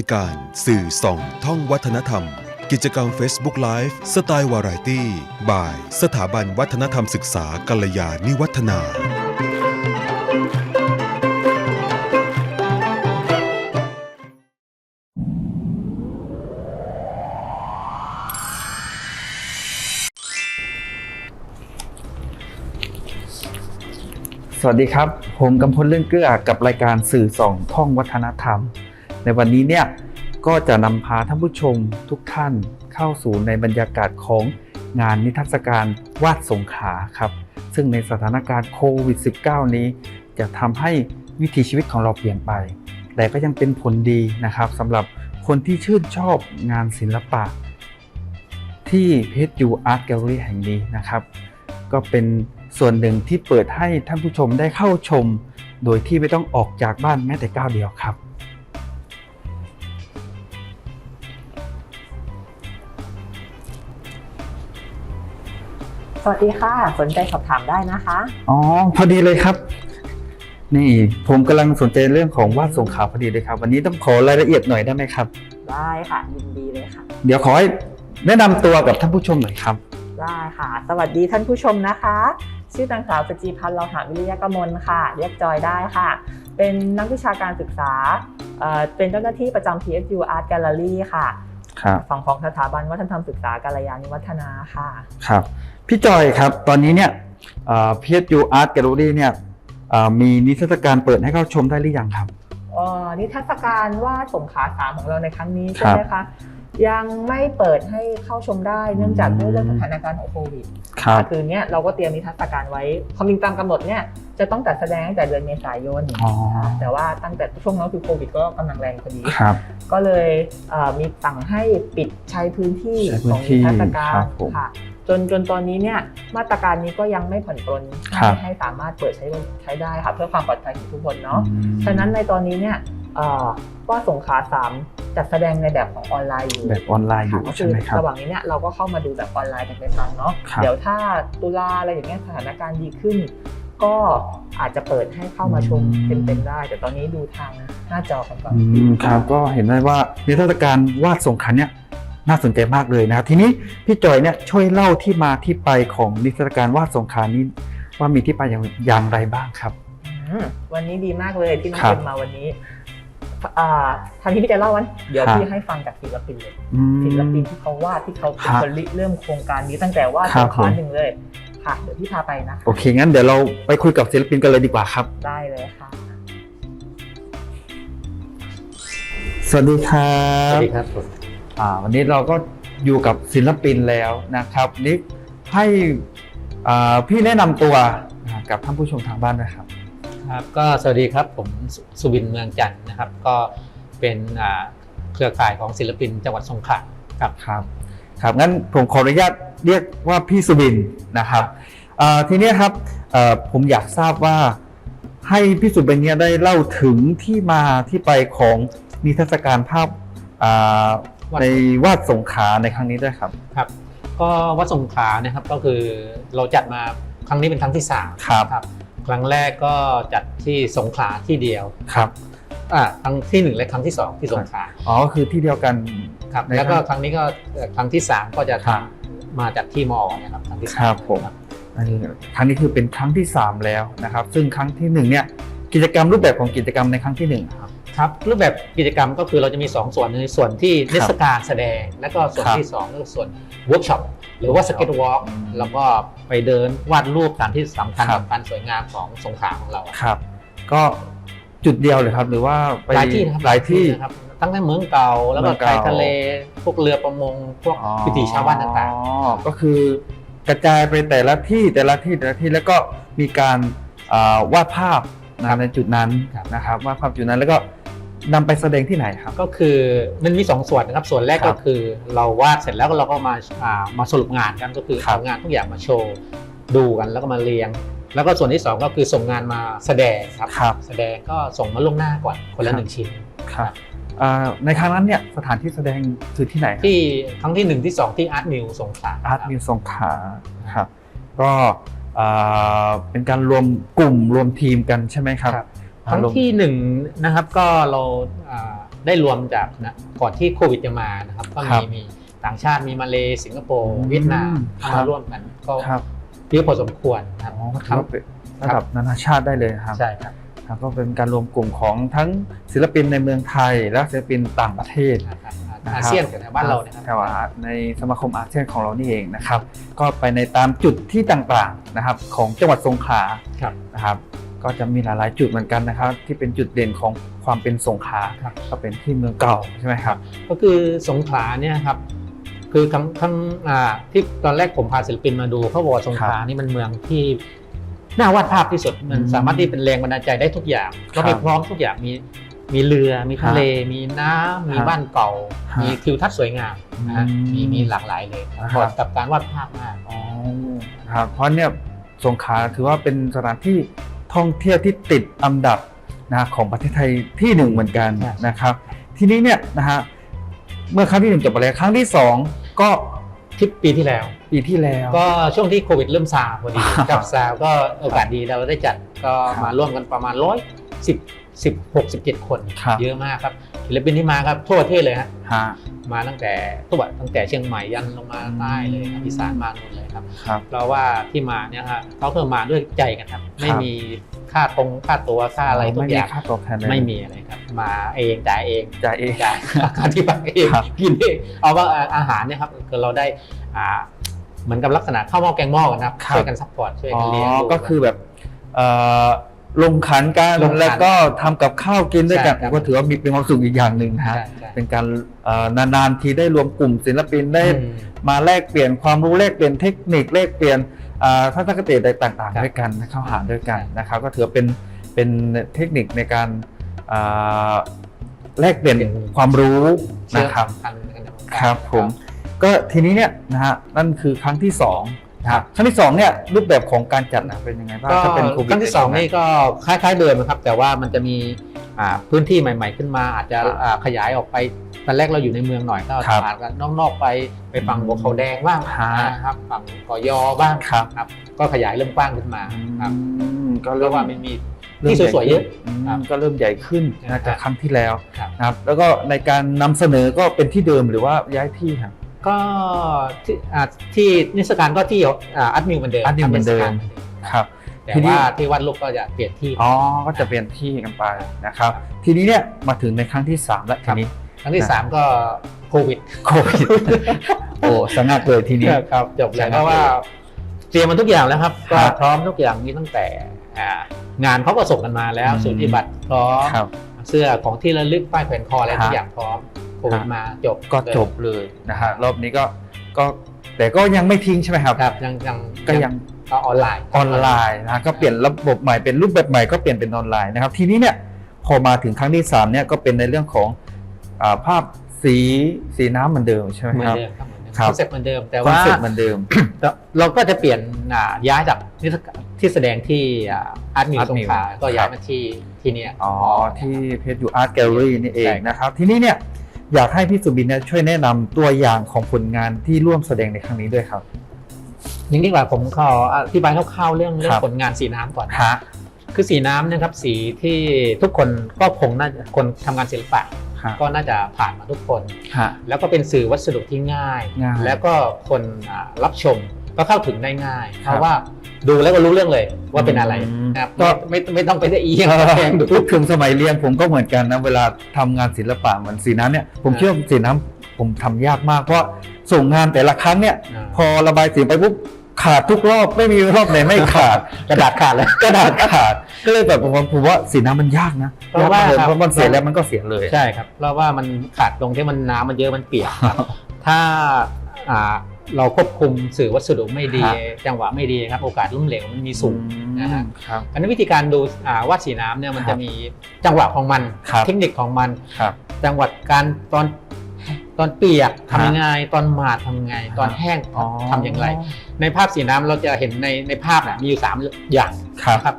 ายการสื่อส่องท่องวัฒนธรรม กิจกรรม Facebook Live สไตล์วาไรตี้บาย สถาบันวัฒนธรรมศึกษากัลยาณิวัฒนา สวัสดีครับ ผมกำพลเรื่องเกลือกับรายการสื่อส่องท่องวัฒนธรรม ในวันนี้เนี่ยก็จะนำพาท่านผู้ชมทุกท่านเข้าสู่ในบรรยากาศของงานนิทรรศการวาดสงขาครับ ซึ่งในสถานการณ์โควิด -19 นี้ จะทำให้วิถีชีวิตของเราเปลี่ยนไป แต่ก็ยังเป็นผลดีนะครับสำหรับคนที่ชื่นชอบงานศิลปะ ที่เพชรยูอาร์ตแกลเลอรี่แห่งนี้นะครับ ก็เป็นส่วนหนึ่งที่เปิดให้ท่านผู้ชมได้เข้าชม โดยที่ไม่ต้องออกจากบ้านแม้แต่ก้าวเดียวครับ สวัสดีค่ะ สนใจสอบถามได้นะคะ อ๋อ พอดีเลยครับ นี่ผมกำลังสนใจเรื่องของวาดส่งขาวพอดีเลยครับ วันนี้ต้องขอรายละเอียดหน่อยได้ไหมครับ ได้ค่ะยินดีเลยค่ะ เดี๋ยวขอให้แนะนำตัวกับท่านผู้ชมหน่อยครับ ได้ค่ะ สวัสดีท่านผู้ชมนะคะ ชื่อนางสาวสจีพันธ์เราหาวิริยกมลค่ะ เรียกจอยได้ค่ะ เป็นนักวิชาการศึกษาเอ่อเป็นเจ้าหน้าที่ประจำ PFU Art Gallery ค่ะ ครับ ฝั่งของสถาบันวัฒนธรรมศึกษากัลยาณิวัฒนาค่ะ ครับ พี่จอยครับ ตอนนี้เนี่ยพีเอสยูอาร์ตแกลเลอรี่เนี่ยเอ่อมีนิทรรศการเปิดให้เข้าชมได้หรือยังครับเอ่อนิทรรศการว่าดสงขลาสามของเราในครั้งนี้ครัใช่บไหมคะยังไม่เปิดให้เข้าชมได้เนื่องจากด้วยเรื่องสถานการณ์ของโควิดครับคือเนี่ยเราก็เตรียมนิทรรศการไว้ความจริงตามกำหนดเนี่ยจะต้องจัดแสดงตั้งแต่เดือนเมษายนอ๋อค่ะแต่ว่าตั้งแต่ช่วงนั้นคือโควิดก็กำลังแรงพอดีครับ ก็เลยเอ่อมีสั่งให้ปิดใช้พื้นที่ใช้พื้ขอนงที่นิทรรศการครับผมค่ะ จนจนตอนนี้เนี่ยมาตรการนี้ก็ยังไม่ผ่อนปรนครับให้ให้สามารถเปิดใช้ใช้ได้ค่ะเพื่อความปลอดภัยของทุกคนเนาะอืมฉะนั้นในตอนนี้เนี่ยเอ่อว่าสงขลาสามจัดแสดงในแบบของออนไลน์อยู่แบบออนไลน์อยู่ค่ะก็ใช่คือไหมครับระหว่างนี้เนี่ยเราก็เข้ามาดูแบบออนไลน์กันไปฟังเนาะครับเดี๋ยวถ้าตุลาอะไรอย่างเงี้ยสถานการณ์ดีขึ้น ก็อาจจะเปิดให้เข้ามาชมอืมเต็มๆได้ แต่ตอนนี้ดูทางหน้าจอกันก่อนอืมครับก็เห็นได้ว่านิทรรศการวาดสงขลาเนี่ย น่าสนใจมากเลยนะครับทีนี้พี่จอยเนี่ยช่วยเล่าที่มาที่ไปของนิทรรศการวาดสงขลานี้ว่ามีที่ไปอย่างอย่างไรบ้างครับ อืมวันนี้ดีมากเลยที่น้องครับเป็นมาวันนี้อ่าทันที่พี่จะเล่าวันเดี๋ยวครับ พี่ให้ฟังจากศิลปินเลย อืม ศิลปินที่เขาวาดที่เขาเป็นครับคนริเริ่มโครงการนี้ตั้งแต่วาดครัสบงขลาผมหนึ่งเลยค่ะ เดี๋ยวพี่พาไปนะโอเคงั้นเดี๋ยวเราไปคุยกับศิลปินกันเลยดีกว่าครับ ได้เลยค่ะสวัสดีครัสวับสดีครับผมอ่า วันนี้เราก็อยู่กับศิลปินแล้วนะครับนิกให้อ่าพี่แนะนำตัวอ่ากับท่านผู้ชมทางบ้านด้วยครับครับก็สวัสดีครับผมสุสุบินเมืองจันทร์นะครับ ก็เป็นอ่าเครือข่ายของศิลปินจังหวัดสงขลาครับครับครับงั้นผมขออนุญาตเรียกว่าพี่สุบินนะครับเอ่อทีเนี้ยครับเอ่อผมอยากทราบว่าให้พี่สุบินเนี่ยได้เล่าถึงที่มาที่ไปของนิทรรศการภาพอ่าวาด ในวาดสงขลาในครั้งนี้ด้วยครับครับ ก็วัดสงขลานะครับก็คือเราจัดมาครั้งนี้เป็นครั้งที่สามครับครับ ครั้งแรกก็จัดที่สงขลาที่เดียวครับอ่าครั้งที่หนึ่งและครั้งที่สองที่สงขลาอ๋อก็คือที่เดียวกันครับในแล้วก็ครั้งครั้งนี้ก็เอ่อครั้งที่สามก็จะครับทำมาจากที่มอนะครับครั้งที่สามครับผมอันนี้ครั้งนี้คือเป็นครั้งที่ 3 แล้วนะครับ ซึ่งครั้งที่หนึ่งเนี่ยกิจกรรมรูปแบบของกิจกรรมในครั้งที่หนึ่งครับ ครับรูปแบบกิจกรรมก็คือเราจะมี 2 ส่วนในส่วนที่นิทรรศการแสดง และก็ส่วนครับที่2ก็คือส่วนเวิร์กช็อปหรือว่าสเก็ตวอล์กอืมแล้วก็ไปเดินวาดรูปตามที่สำคัญครับสำคัญสวยงามของสงขลาของเราอะครับ ก็จุดเดียวเลยครับหรือว่าไปหลายที่นะครับหลายที่นะครับทั้งในเมืองเก่าแล้วก็เมืองไทเก่ายทะเลพวกเรือประมงพวกวิถีชาวบ้านต่างอ๋อก็คือกระจายไปแต่ละที่แต่ละที่แต่ละที่แล้วก็มีการอ่าวาดภาพนะในจุดนั้นนะครับวาดภาพจุดนั้นแล้วก็ นำไปแสดงที่ไหนครับๆก็คือมันมี2ส่วนนะครับ ส่วนแรกครัก็บคือ เราวาดเสร็จแล้วก็เราก็มาอ่ามาสรุปงานกันก็คือครับ เอางานทุกอย่างมาโชว์ดูกันแล้วก็มาเรียง แล้วก็ส่วนที่สองก็คือส่งงานมาแสดงครับ ครับ แสดงก็ส่งมาล่วงหน้าก่อนคนครัละบหนึ่งชิ้น ครับอ่าในครั้งนั้นเนี่ยสถานที่แสดงคือที่ไหนครับ ที่ครั้งที่หนึ่งที่สองที่อาร์ตมิวสงขลาอาร์ตมิวสงขลาครับก็อ่าเป็นการรวมกลุ่มรวมทีมกันใช่ไหมครับ ครับอ่า ครั้งรวมที่หนึ่งนะครับก็เราอ่าได้รวมจากนะก่อนที่โควิดจะมานะครับ ก็ครัมีบมีต่างชาติมีมาเลสิงคโปร์อืมเวียดนามครัเข้าบมาร่วมกันก็ครับเยอะพอสมควรนะครับอ๋อก็ถือว่าเป็นระดับนานาชาติได้เลยนะครับใช่ครับครับก็เป็นการรวมกลุ่มของทั้งศิลปินในเมืองไทยและศิลปินต่างประเทศนะครับนะครับอาเซียนกับในบ้านเราเนี่ยครับแต่ว่าในสมาคมอาเซียนของเรานี่เองนะครับ ก็ไปในตามจุดที่ต่างๆนะครับ ของจังหวัดสงขลาครับนะครับ ก็จะมีหลายๆจุดเหมือนกันนะครับ ที่เป็นจุดเด่นของความเป็นสงขลาครับก็เป็นที่เมืองเก่าใช่ไหมครับ ก็คือสงขลาเนี่ยครับคือคำคำอ่าที่ตอนแรกผมพาศิลปินมาดูเขาบอกว่าสงขลานี่มันเมืองที่น่าวาดภาพที่สุดมันอืมสามารถที่เป็นแรงบันดาลใจได้ทุกอย่างครัก็บมีพร้อมทุกอย่างมีมีเรือ มีทะเล มีน้ำมีครับบ้านเก่าครับมีทิวทัศน์สวยงามนะฮะอืมมีมีหลากหลายเลยครับเหมาะกับการวาดภาพมากอ๋อครับเพราะเนี่ยสงขลาถือว่าเป็นสถานที่ ท่องเที่ยวที่ติดอันดับนะของประเทศไทยที่หนึ่งเหมือนกันใช่นะครับ ทีนี้เนี่ยนะฮะเมื่อครั้งที่หนึ่งจบไปแล้วครั้งที่สองก็ที่ปีที่แล้ว ปีที่แล้ว ก็ช่วงที่โควิดเริ่มซาพอดีครับกับซาก็โอกาสดีเราได้จัดก็ครับมาร่วมกันประมาณร้อยสิบสิบหกสิบเจ็ดคนครับเยอะมากครับ ศิลปินที่มาครับทั่วประเทศเลยฮะฮะ มาตั้งแต่ทั่วตั้งแต่เชียงใหม่ยันลงมาใต้เลยครับอืมอีสานมาหมดเลยครับครับ เพราะว่าที่มาเนี่ยฮะเขาเพิ่มมาด้วยใจกันครับ ไม่ครับมีค่าตรงค่าตัวค่าอะไรทุกอย่างไม่มีค่าตอบแทนเลยไม่มีอะไรครับ มาเองจ่ายเองจ่ายเองจ่ายค่าที่พักเองครับ กินเองเอาว่าอาหารเนี่ยครับคือเราได้อ่าเหมือนกับลักษณะข้าวหม้อแกงหม้อกันนะครับครับช่วยกันซัพพอร์ตช่วยอ๋อกันเลี้ยงดู ก็คือแบบเอ่อ ลงขันกันลงขันแล้วก็ทำกับข้าวกินด้วยกันใช่ครับก็ถือว่ามีเป็นความสุขอีกอย่างหนึ่งนะฮะใช่ใช่ เป็นการเอ่อนานๆทีได้รวมกลุ่มศิลปินได้ อืม มาแลกเปลี่ยนความรู้แลกเปลี่ยนเทคนิคแลกเปลี่ยนอ่าทัศนคติต่างครัๆบด้วยกันเข้าหาด้วยกันใช่นะครับ ก็ถือว่าเป็นเป็นเทคนิคในการอ่าแลกเปลี่ยนความรู้นะครับเชื่อมพันกันในวงการครับผมก็ทีนี้เนี่ยนะฮะนั่นคือครั้งที่สองนะ ครับครั้งที่สองเนี่ยรูปแบบของการจัดนะเป็นยังไงบ้างก็ถ้าเป็นโควิดครั้งที่สองนี่ก็คล้ายๆเดิมนะครับ แต่ว่ามันจะมีอ่าพื้นที่ใหม่ ๆ ขึ้นมา อาจจะอ่าขยายออกไปตอนแรกเราอยู่ในเมืองหน่อยก็ครับอาจจะนอกๆไปไปฝั่งหัวเขาแดงบ้างฮะนะครับฝั่งกอยอบ้างครับครับ ก็ขยายเริ่มกว้างขึ้นมาครับอืมก็เรีเริ่ยมกว่ามันมีเริ่มที่สวยๆเยอะอืมครับก็เริ่มใหญ่ขึ้นครันะบจากครั้งที่แล้วครับนะครับแล้วก็ในการนำเสนอก็เป็นที่เดิมหรือว่าย้ายที่ครับ ก็ที่อ่าที่นิทรรศการก็ที่อ่าอัดมิวเหมือนเดิมอัดมิวเหมือนเดิมครับ แต่ทีนี้ ว่าที่วาดรูปก็จะเปลี่ยนที่ อ๋อก็จะเปลี่ยนที่กันไปนะครับ ทีนี้เนี่ยมาถึงในครั้งที่3แล้วคทีรับ นี้ครั้งที่สามก็โควิดโควิดโอ้สงัดเลยทีนี้ ครับจบใช่แล้วครับเพราะว่าเตรียมมันทุกอย่างแล้วครับครัก็บพร้อมทุกอย่างมีตั้งแต่อ่างานเขาก็ส่งกันมาแล้วอืม สูติบัตรพร้อมครับ เสื้อของที่ระลึกป้ายแขวนคออะไรครับทุกอย่างพร้อม โควิดครับมาจบก็จบเลยนะฮะรอบนี้ก็ก็แต่ก็ยังไม่ทิ้งใช่ไหมครับครับยังยังก็ยังก็ออนไลน์ออนไลน์นะฮะก็เปลี่ยนระบบใหม่เป็นรูปแบบใหม่ก็เปลี่ยนเป็นออนไลน์นะครับทีนี้เนี่ยพอมาถึงครั้งที่3เนี่ยก็เป็นในเรื่องของอาภาพสีสีน้ำเหมือนเดิมใช่ไหมเหมือคนรับเดิมครับเหมือนเดิมครับคอนเซ็ปต์เหมือนเดิมแต่คอนว่าเซ็ปต์เหมือนเดิม เราก็จะเปลี่ยนอ่าย้ายจากนิทรรศการที่แสดงที่อาร์ตมิว Art สง Mill ขลาก็ย้าครัยบมาที่ที่เนี่ยอ๋อที่เพชรยูอาร์ตแกลเลอรี่นี่เองใช่ครับนะครับ ทีนี้เนี่ย อยากให้พี่สุบินเนี่ยช่วยแนะนำตัวอย่างของผลงานที่ร่วมแสดงในครั้งนี้ด้วยครับ อย่างนี้ดีกว่าผมขออธิบายคร่าวๆเรื่องเรื่อครังบ ผลงานสีน้ำก่อนฮะคือสีน้ำนะครับสีที่ทุกคนก็คงน่าจะคนทำงานศิลปะ ฮะก็น่าจะผ่านมาทุกคน ฮะ แล้วก็เป็นสื่อวัสดุที่ง่าย ง่าย แล้วก็คนอ่ารับชม ก็เข้าถึงได้ง่ายครับเพราะว่าดูแล้วก็รู้เรื่องเลยว่าเป็นอะไรอืมนะครับก็ไม่ไม่ไม่ต้องไปได้เอียงเออแพงดูพูดถึงสมัยเรียนผมก็เหมือนกันนะเวลาทำงานศิลปะเหมือนสีน้ำเนี่ยผมอ่าเชื่อว่าสีน้ำผมทำยากมากเพราะส่งงานแต่ละครั้งเนี่ยอ่าพอระบายสีไปปุ๊บขาดทุกรอบไม่มีรอบไหนไม่ขาดกระดาษขาดเลยกระดาษขาดก็เลยแบบผมผมว่าสีน้ำมันยากนะเพราะว่ายกมกเลยครับเพราะมันเสียแล้วมันก็เสียเลยใช่ครับเพราะว่ามันขาดตรงที่มันน้ำมันเยอะมันเปียกครับถ้าอ่า เราควบคุมสื่อวัสดุไม่ดีฮะจังหวะไม่ดีครับโอกาสล้มเหลวมันมีสูงนะฮะครับอันนี้นวิธีการดูอ่าวาดสีน้ำเนี่ยมันครัจะบมีจังหวะของมันครับเทคนิคของมันครับจังหวะการตอนตอนเปียกฮะทำยังไงตอนหมาดทำยังไง ตอนแห้งอ๋อทำอย่างไร ในภาพสีน้ำเราจะเห็นในในภาพน่ะมีอยู่สามอย่างครับนะครับ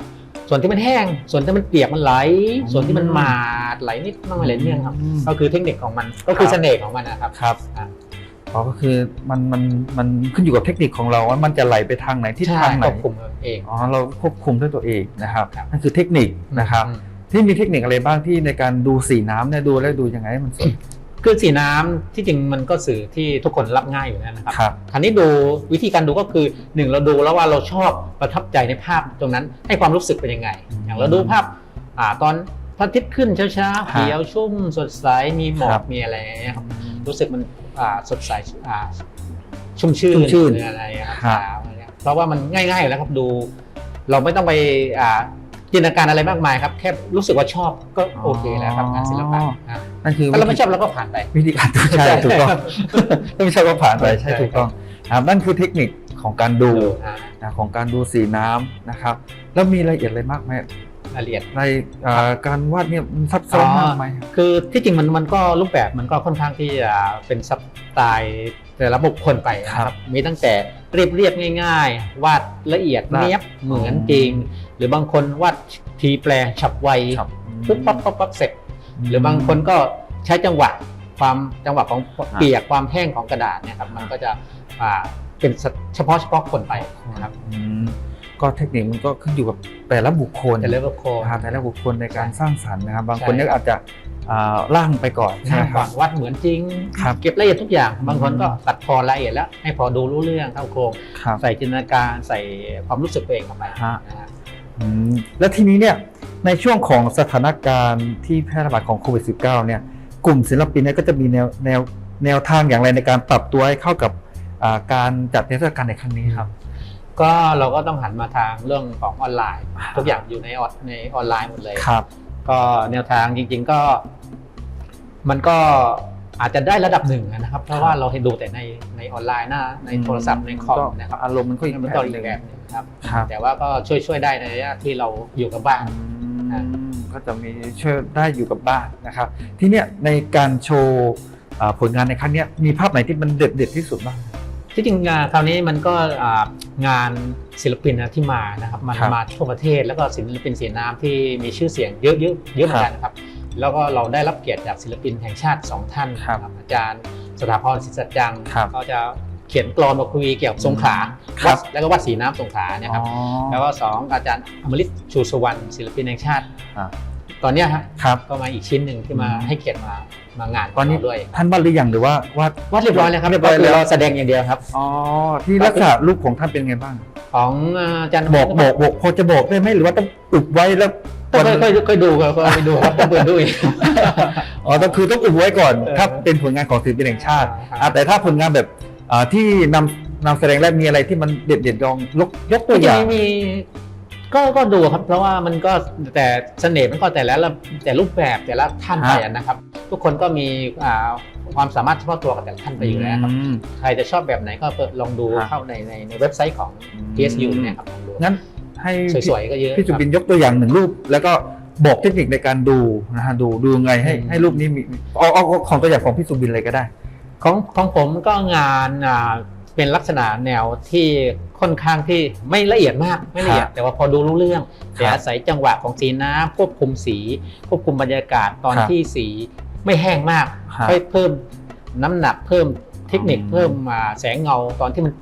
ส่วนที่มันแห้ง ส่วนที่มันเปียกมันไหลอืมส่วนที่มันหมาดไหลนิดหน่อยไหลเนื่องครับอืมก็คือเทคนิคของมันก็คือครับเสน่ห์ของมันนะครับครับ อะอ๋อก็คือมันมันมันขึ้นอยู่กับเทคนิคของเราว่ามันจะไหลไปทางไหนทิศใช่ทางไหนควบคุมเองอ๋อเราควบคุมด้วยตัวเองนะครับครับนั่นคือเทคนิคนะครับอืมที่มีเทคนิคอะไรบ้างที่ในการดูสีน้ำเนี่ยดูแล้วดูยังไงให้มันสวยคือสีน้ำที่จริงมันก็สื่อที่ทุกคนรับง่ายอยู่แล้วนะครับครับ คราวนี้ดูวิธีการดูก็คือหนึ่งเราดูแล้วว่าเราชอบประทับใจในภาพตรงนั้นให้ความรู้สึกเป็นยังไง อย่างเราดูภาพอ่าตอนพระอาทิตย์ขึ้นเช้าๆครับเขียวชุ่มสดใสมีหมอครักบมีอะไรอย่างเงี้ยครับรู้สึกมัน อ่าสดใสอ่าชุ่มชื่นชุ่มชื่น หรืออะไรอะครับครับขาวอะไรเงี้ยเพราะว่ามันง่ายๆอยู่แล้วครับดู เราไม่ต้องไปอ่าจินตนาการอะไรมากมายครับ แค่รู้สึกว่าชอบก็โอเคแล้วครับงานศิลปะอ่านั่นคือถ้าเราไม่ชอบเราก็ผ่านไป วิธีการดูใช่ถูกต้องถ้าไม่ใช่ก็ผ่านไปใช่ใช่ ถูกต้องครับนั่นคือเทคนิคของการดูอ่า นะของการดูสีน้ำนะครับ แล้วมีรายละเอียดอะไรมากไหม รายละเอียด ในเอ่อการวาดเนี่ยมันซับซ้อนมากไหมครับ คือที่จริงมันมันก็รูปแบบมันก็ค่อนข้างที่จะเป็นสไตล์แต่ละบุคคลไปนะคครัรับบมีตั้งแต่เรียบเรียบๆง่าย ๆ วาดละเอียดวาด เนี้ยบเหมือนจริง หรือบางคนวาดทีแปลฉับไวครับ ปุ๊บปั๊บปั๊บปั๊บเสร็จ หรือบางคนก็ใช้จังหวะความจังหวะของเปียกความแห้งของกระดาษเนี่ยครับมันก็จะอ่าเป็นเฉพาะเฉพาะคนไปนะครับ อืม ก็เทคนิคมันก็ขึ้นอยู่กับแต่ละบุคคลแต่เรื่องโคนะครับแต่ละบุคคลในการสร้างสรรค์นะครับ บางใช่คนเนี่ยอาจจะอ่าล่างไปก่อนใช่ใช่ไหมคก่รัอบนวาดเหมือนจริงครับเก็บรายละเอียดทุกอย่าง บางคนก็อืมตัดพอละเอียดแล้ว ให้พอดูรู้เรื่องเข้าโครงครับใส่จินตนาการใส่ความรู้สึกตัวเองเข้าไปฮะนะฮะอืมแล้วทีนี้เนี่ยในช่วงของสถานการณ์ที่แพร่ระบาดของโควิด -19 เนี่ยกลุ่มศิลปินเนี่ยก็จะมีแนวแนวแนวทางอย่างไรในการปรับตัวให้เข้ากับอ่าการจัดเทศกาลในครั้งนี้ครับ ก็เราก็ต้องหันมาทางเรื่องของออนไลน์ ทุกอย่างอยู่ในออนในออนไลน์หมดเลยครับ ก็แนวทางจริง ๆก็ มันก็อาจจะได้ระดับหนึ่งนะครับ เพราะว่าเราเห็นดูแต่ในในออนไลน์หน้าในโทรศัพท์ในคอมนะครับอารมณ์มันก็อีกมันแบก็บอีหนึ่กงแบบหนึงครับครับ แต่ว่าก็ช่วยช่วยได้ในระยะที่เราอยู่กับบ้านอืมก็จะมีช่วยได้อยู่กับบ้านนะครับ ที่เนี่ยในการโชว์อ่าผลงานในครั้งเนี้ยมีภาพไหนที่มันเด็ดเด็ดๆที่สุดบ้าง ที่จริงงานคราวนี้มันก็อ่างานศิลปินนะที่มานะครับมันครับ มาทั่วประเทศแล้วก็ศิลปินเสียน้ำที่มีชื่อเสียงเยอะเยอะเยอะเหมือนกันนะครับ แล้วก็เราได้รับเกียรติจากศิลปินแห่งชาติสองท่านครับนะครับอาจารย์สถาพรศิษย์สัจจังครับก็จะเขียนกลอนมาคุยเกี่ยวกับสงขลาครับ วัดแล้วก็วัดศรีน้ำสงขลาเนี่ยครับ อ๋อ แล้วก็สองอาจารย์อมฤตชูสวรรณศิลปินแห่งชาติ อ่า ตอนเนี้ยฮะครับ ก็มาอีกชิ้นหนึ่งที่มาอืม ให้เกียรติมา มางานตอนนี้ขงเราด้วยท่านวาดหรือยังหรือว่าวาดวัดเรียบร้อยแล้วครับเรียบร้อยก็คืแล้วเราแสดงอย่างเดียวครับอ๋อที่ลักษณะรูปของท่านเป็นไงบ้าง ของอาจารย์บอกบอกบอกพอจะบอกได้ไหมหรือว่าต้องอุบไว้แล้วก็ค่อยค่อยค่อยดูก็ค่อยดูครับต้องเปิดดูอีกอ๋อต้องคือต้องอุบไว้ก่อนเออถ้าเป็นผลงานของศิลปินแห่งชาติครับอะแต่ถ้าผลงานแบบอ่าที่นำนำแสดงแล้วมีอะไรที่มันเด็ดเด็ดๆลองยกยกตัวอย่างจริงๆมี ก็ก็ดูครับเพราะว่ามันก็แต่เสน่ห์มันก็แต่ละแต่รูปแบบแต่ละท่านไปอะนะครับ ทุกคนก็มีอ่าความสามารถเฉพาะตัวกับแต่ละท่านไปอยู่แล้วครับอืมใครจะชอบแบบไหนก็เปิดลองดูครับเข้าในในในเว็บไซต์ของ PSU เนี่ยครับลองดูงั้นให้สวยๆก็เยอะพี่สุครับบินยกตัวอย่างหนึ่งรูป แล้วก็บอกเทคนิคในการดูนะฮะดูดูยังไงให้อืมให้รูปนี้มีเอาเอาเอาของตัวอย่างของพี่สุบินเลยก็ได้ ของของผมก็งานอ่า เป็นลักษณะแนวที่ค่อนข้างที่ไม่ละเอียดมากไม่ละเอียดครับแต่ว่าพอดูรู้เรื่องครับแต่อาศัยจังหวะของสีน้ำควบคุมสี ควบคุมบรรยากาศตอนครับที่สีไม่แห้งมากครับค่อยเพิ่มน้ำหนักเพิ่มเทคนิคอืมเพิ่มอ่าแสงเงาตอนที่มัน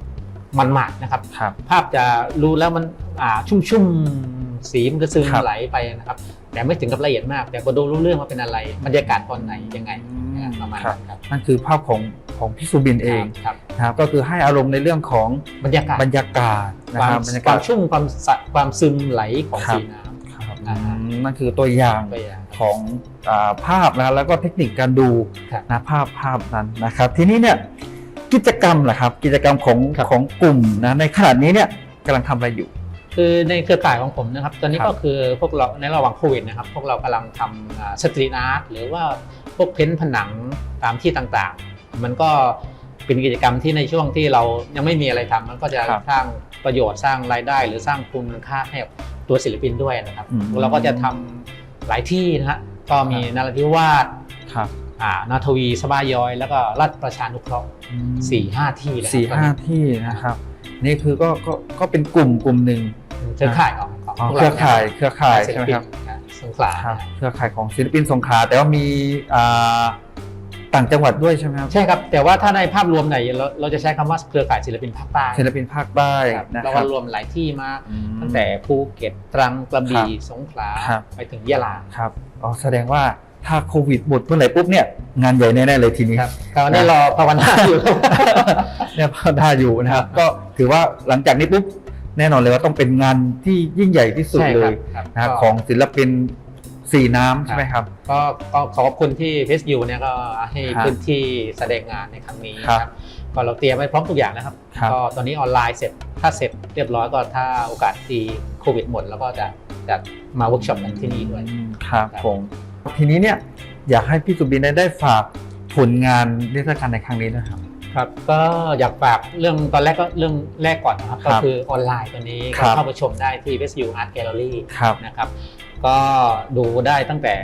มันหมาดนะครับครับ ภาพจะรู้แล้วมันอ่าชุ่มๆสีมันก็ซึมครับไหลไปนะครับ แต่ไม่ถึงกับละเอียดมาก แต่พอดูรู้เรื่องว่าเป็นอะไรบรรยากาศตอนไหนยังไงนะครับประมาณครับนั้นครับนั่นคือภาพของ ของพี่สุบินเองครับนะครับก็คือให้อารมณ์ในเรื่องของบรรยากาศบรรยากาศนะควาคมรับบรรยาควากาศมชุ่มความสะความซึมไหลของครับสีน้ำครับอ่าฮะอืมนั่นคือตัวอย่างไปอย่างของอาภาพนะแล้วก็เทคนิคการดูครับนะภาพภาพนั้นนะครับ ทีนี้เนี่ยกิจกรรมล่ะครับกิจกรรมของครับของกลุ่มนะในขณะนี้เนี่ยกำลังทำอะไรอยู่ คือในเครือข่ายของผมนะครับ ตอนนี้ครับก็คือพวกเราในระหว่างโควิดนะครับ พวกเรากำลังทำสตรีทอาร์ตหรือว่าพวกเพ้นท์ผนังตามที่ต่างๆ มันก็เป็นกิจกรรมที่ในช่วงที่เรายังไม่มีอะไรทำมันก็จะครับสร้างประโยชน์สร้างรายได้ หรือสร้างคุณค่าให้กับตัวศิลปินด้วยนะครับ อืม เราก็จะทำหลายที่นะฮะก็มีครับนราธิวาสครับอ่านาทวีสบายอย แล้วก็รัฐประชานุเคราะห์สี่ห้าที่แล้วครับสี่ตอนห้านี้ที่นะครับ นี่คือก็ก็ก็เป็นกลุ่มกลุ่มหนึ่งเครือข่ายของของอ๋อพวกเครือนี่ข่ายเครือข่ายศิลใช่ไหมปินครับสงขลา ครับเครือข่ายของศิลปินสงขลาแต่ว่ามีอ่า ต่างจังหวัดด้วยใช่ไหมครับ ใช่ครับ แต่ว่าถ้าในภาพรวมไหนยเราเราจะใช้คำว่าเครือข่ายศิลปินภาคใต้ศิลปินภาคใต้ครับนะแล้วครัก็บรวมหลายที่มาอืมตั้งแต่ภูเก็ตตรังกระบี่ครับสงขลาครับ ไปถึงยะลาครับอ๋อแสดงว่าถ้าโควิดหมดเมื่อไหร่ปุ๊บเนี่ยงานใหญ่แน่ๆเลยทีนี้ ครับตอนนี้รอภาวนาอยู่เนี่ยพอได้อยู่นะครับ ก็ถือว่าหลังจากนี้ปุ๊บแน่นอนเลยว่าต้องเป็นงานที่ยิ่งใหญ่ที่สุดใช่เลครัยบครับนะก็ของศิลปิน สีน้ำใช่ไหมครับ ก็ก็ขอบคุณที่เพสยูเนี่ยก็ให้ครับพื้นที่แสดงงานในครั้งนี้ครับครับก็เราเตรียมไว้พร้อมทุกอย่างนะครับ ครับ ก็ตอนนี้ออนไลน์เสร็จถ้าเสร็จเรียบร้อยก็ถ้าโอกาสที่โควิดหมดแล้วก็จะจะมาเวิร์กช็อปกันที่นี่ด้วย ครับครับ ผมทีนี้เนี่ยอยากให้พี่สุบินได้ฝากผลงานนิทรรศการในครั้งนี้นะครับ ครับก็อยากฝากเรื่องตอนแรกก็เรื่องแรกก่อนนะครับครัก็บคือออนไลน์ตัวนี้ครัก็บเข้าไปชมได้ที่ Best View Art Gallery ครับนะครับ ก็ดูได้ตั้งแต่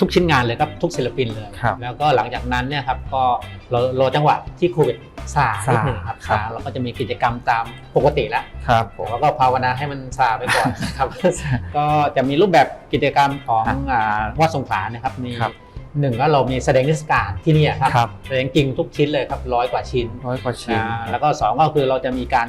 ทุกชิ้นงานเลยครับทุกศิลปินเลยครับแล้วก็หลังจากนั้นเนี่ยครับก็เรารอจังหวะที่โควิดซาซานิดหนึ่งครับครับซาเราก็จะมีกิจกรรมตามปกติแล้วครับผมแล้วก็ภาวนาให้มันซาไปก่อนนะครับ ก็จะมีรูปแบบกิจกรรมของครับอ่าวาดสงขลานะครับมีครับ หนึ่งก็เรามีแสดงนิทรรศการที่เนี่ยครับครับ แสดงจริงทุกชิ้นเลยครับร้อยกว่าชิ้นร้อยกว่าชิ้น อ่าแล้วก็สองก็คือเราจะมีการ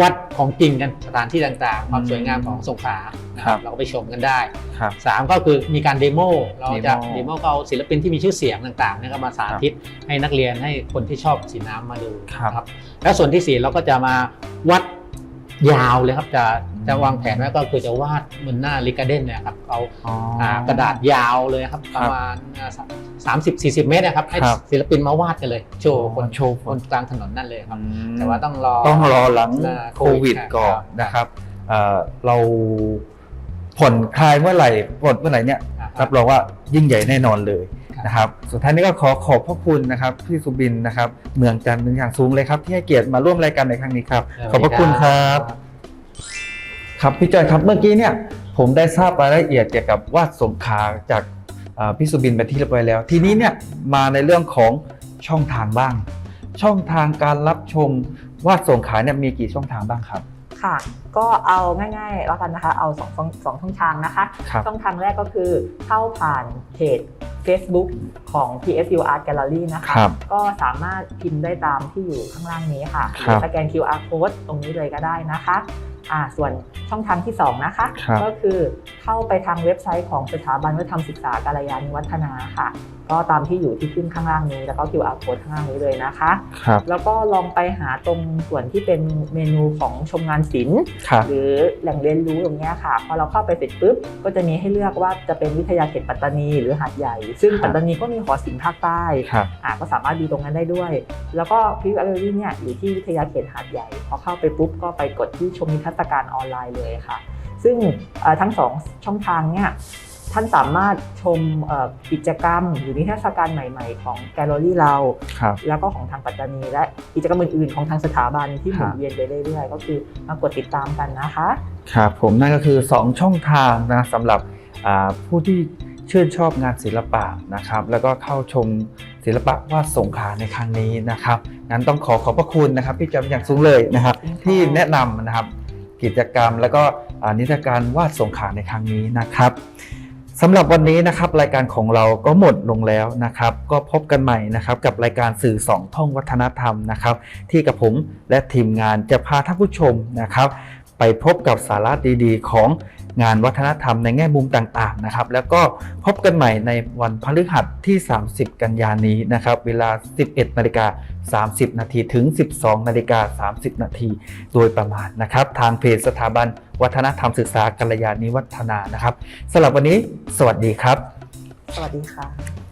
วัดของจริงกันสถานที่ต่างๆ ความอืมสวยงามของสงขลานะครับเราก็ไปชมกันได้ ครับ สามก็คือมีการเดโมเราจะเดโมเดโมก็เอาศิลปินที่มีชื่อเสียงต่างๆเนี่ยก็มาสาธิตให้นักเรียนให้คนที่ชอบสีน้ำมาดูครับนะแล้วส่วนที่สี่เราก็จะมาวัดยาวเลยครับจะอืม จะวางแผนไว้ก็คือจะวาดบนหน้าลิกาเดนเนี่ยครับเอาอ๋อออ่ากระดาษยาวเลยครับคปรับระมาณสามสิบสี่สิบเมตรนะครับให้ครับศิลปินมาวาดกันเลย โชว์คนโชว์บนกลางถนนนั่นเลยครับอืมแต่ว่าต้องรอต้องรอหลังอ่าโควิดครับก่อนครับนะครับเอ่อเราผ่อนคลายเมื่อไหร่ปลดเมื่อไหร่เนี่ยอ่ารับรองว่ายิ่งใหญ่แน่นอนเลยครับนะครับสุดท้ายนี้ก็ขอขอบพระคุณนะครับพี่สุบินนะครับ เมืองจันทร์เป็นอย่างสูงเลยครับ ที่ให้เกียรติมาร่วมรายการในครั้งนี้ครับ ขอบพระคุณครับ ครับพี่จอยครับเมื่อกี้เนี่ยผมได้ทราบรายละเอียดเกี่ยวกับวาดสงขลาจากเอ่อพี่สุบินไปที่เรียบร้อยแล้ว ทีนี้เนี่ยมาในเรื่องของช่องทางบ้าง ช่องทางการรับชมวาดสงขลาเนี่ยมีกี่ช่องทางบ้างครับค่ะ ก็เอาง่ายๆแล้วกันนะคะ เอาสองสองสองช่องทางนะคะครับช่องทางแรกก็คือเข้าผ่านเพจ Facebook ของ PSU Art Gallery นะคะครับก็สามารถพิมพ์ได้ตามที่อยู่ข้างล่างนี้ค่ะหครัรือบสแกน QR code ตรงนี้เลยก็ได้นะคะ อ่าส่วนช่องทางที่ 2 นะคะครับก็คือเข้าไปทางเว็บไซต์ของสถาบันวัฒนธรรมศึกษากาลยานิวัฒนาค่ะ ก็ตามที่อยู่ที่ขึ้นข้างล่างนี้ แล้วก็ QR code ข้างล่างนี้เลยนะคะ ครับ แล้วก็ลองไปหาตรงส่วนที่เป็นเมนูของชมงานศิลป์ครับ หรือแหล่งเรียนรู้ตรงเนี้ยค่ะ พอเราเข้าไปเสร็จปุ๊บ ก็จะมีให้เลือกว่าจะเป็นวิทยาเขตปัตตานีหรือหาดใหญ่ ซึ่งครับ ปัตตานีก็มีหอศิลป์ภาคใต้ครับ อ่าก็สามารถดูตรงนั้นได้ด้วย แล้วก็พิพิธภัณฑ์เนี่ยอยู่ที่วิทยาเขตหาดใหญ่ พอเข้าไปปุ๊บก็ไปกดที่ชมนิทรรศการออนไลน์เลยค่ะ ซึ่งเอ่อทั้งสองช่องทางเนี่ย ท่านสามารถชมเอ่อกิจกรรมหรือนิทรรศการใหม่ ๆ ของแกลเลอรี่เราครับแล้วก็ของทางปัตตานี และกิจกรรมอื่นๆของทางสถาบันที่หมุคนรับเวียนไปเรื่อยๆ ก็คือมากดติดตามกันนะคะ ครับผมนั่นก็คือ 2 ช่องทางนะสำหรับอ่าผู้ที่ชื่นชอบงานศิลปะนะครับ แล้วก็เข้าชมศิลปะวาดสงขลาในครั้งนี้นะครับงั้นต้องขอขอบพระคุณนะครับพี่จำอย่างสูงเลยนะครับขอบคุณค่ะที่แนะนำนะครับกิจกรรมแล้วก็อ่านิทรรศการวาดสงขลาในครั้งนี้นะครับ สำหรับวันนี้นะครับรายการของเราก็หมดลงแล้วนะครับ ก็พบกันใหม่นะครับกับรายการสื่อสองท่องวัฒนธรรมนะครับ ที่กับผมและทีมงานจะพาท่านผู้ชมนะครับ ไปพบกับสาระดีๆ ของงานวัฒนธรรมในแง่มุมต่างๆนะครับ แล้วก็พบกันใหม่ในวันพฤหัสที่ 30 กันยานี้นะครับ เวลา 11นาฬิกา30 นาทีถึง 12นาฬิกา30 นาทีโดยประมาณนะครับ ทางเพจสถาบันวัฒนธรรมศึกษากัลยาณิวัฒนานะครับสำหรับวันนี้ สวัสดีครับ สวัสดีค่ะ